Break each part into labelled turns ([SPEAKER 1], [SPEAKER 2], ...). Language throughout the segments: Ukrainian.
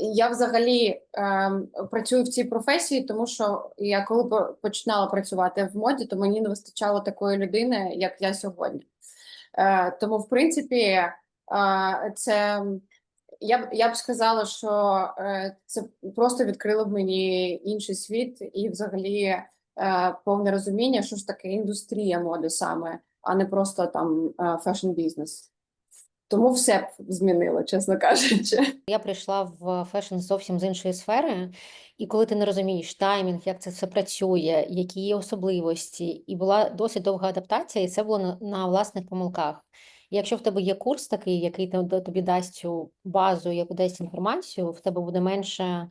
[SPEAKER 1] я взагалі ем, працюю в цій професії, тому що я коли починала працювати в моді, то мені не вистачало такої людини, як я сьогодні. Е, тому, в принципі, е, це я б я б сказала, що е, це просто відкрило в мені інший світ і взагалі е, повне розуміння, що ж таке індустрія моди саме, а не просто там фешн-бізнес. Тому все б змінило, чесно кажучи.
[SPEAKER 2] Я прийшла в фешн зовсім з іншої сфери, і коли ти не розумієш таймінг, як це все працює, які є особливості, і була досить довга адаптація, і це було на, на власних помилках. Якщо в тебе є курс такий, який тобі дасть цю базу, яку дасть інформацію, в тебе буде менше.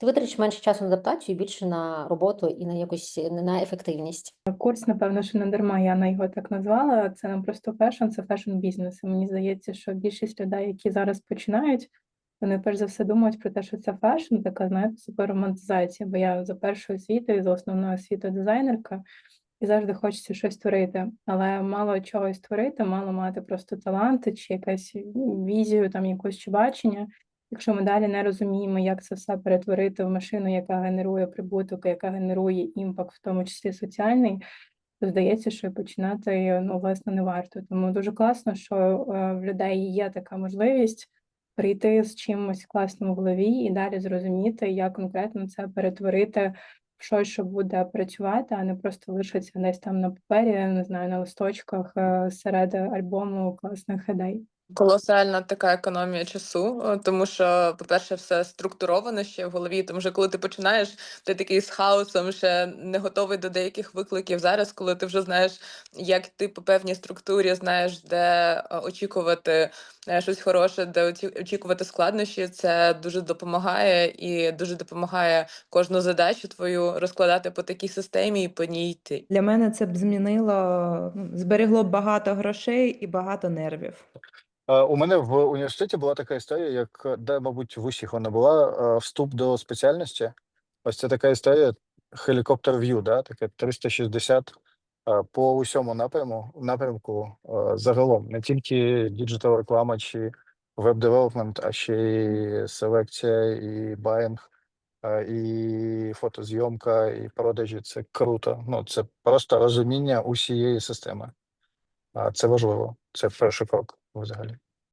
[SPEAKER 2] Ти витратиш менше часу на адаптацію більше на роботу і на якусь на ефективність.
[SPEAKER 3] Курс, напевно, що не дарма Яна його так назвала. Це не просто фешн, це фешн-бізнес. І мені здається, що більшість людей, які зараз починають, вони перш за все думають про те, що це фешн, така знаєте, суперромантизація. Бо я за першою освітою, за основною освітою дизайнерка, і завжди хочеться щось творити. Але мало чогось творити, мало мати просто таланти чи якась візію, там якусь чи бачення. Якщо ми далі не розуміємо, як це все перетворити в машину, яка генерує прибуток, яка генерує імпакт, в тому числі соціальний, то здається, що починати ну, власне не варто. Тому дуже класно, що е, в людей є така можливість прийти з чимось класним в голові і далі зрозуміти, як конкретно це перетворити в щось, що буде працювати, а не просто лишиться десь там на папері, не знаю, на листочках е, серед альбому класних ідей.
[SPEAKER 4] Колосальна така економія часу, е, тому що, по-перше, все структуровано ще в голові. Тому що коли ти починаєш, ти такий з хаосом, ще не готовий до деяких викликів. Зараз, коли ти вже знаєш, як ти по певній структурі знаєш, де е, очікувати е, щось хороше, де очікувати складнощі, це дуже допомагає і дуже допомагає кожну задачу твою розкладати по такій системі і по ній йти.
[SPEAKER 5] Для мене це б змінило, ну, зберегло багато грошей і багато нервів.
[SPEAKER 6] Е, У мене в університеті була така історія, як е, де, мабуть, в усіх вона була е, вступ до спеціальності. Ось це така історія, helicopter view, да, таке 360 е, по усьому напряму, напрямку загалом, не тільки діджитал реклама чи веб-девелопмент, а ще й селекція, і байинг, е, і фотозйомка, і продажі. Це круто. Ну, це просто розуміння усієї системи. А це важливо. Це перший крок взагалі.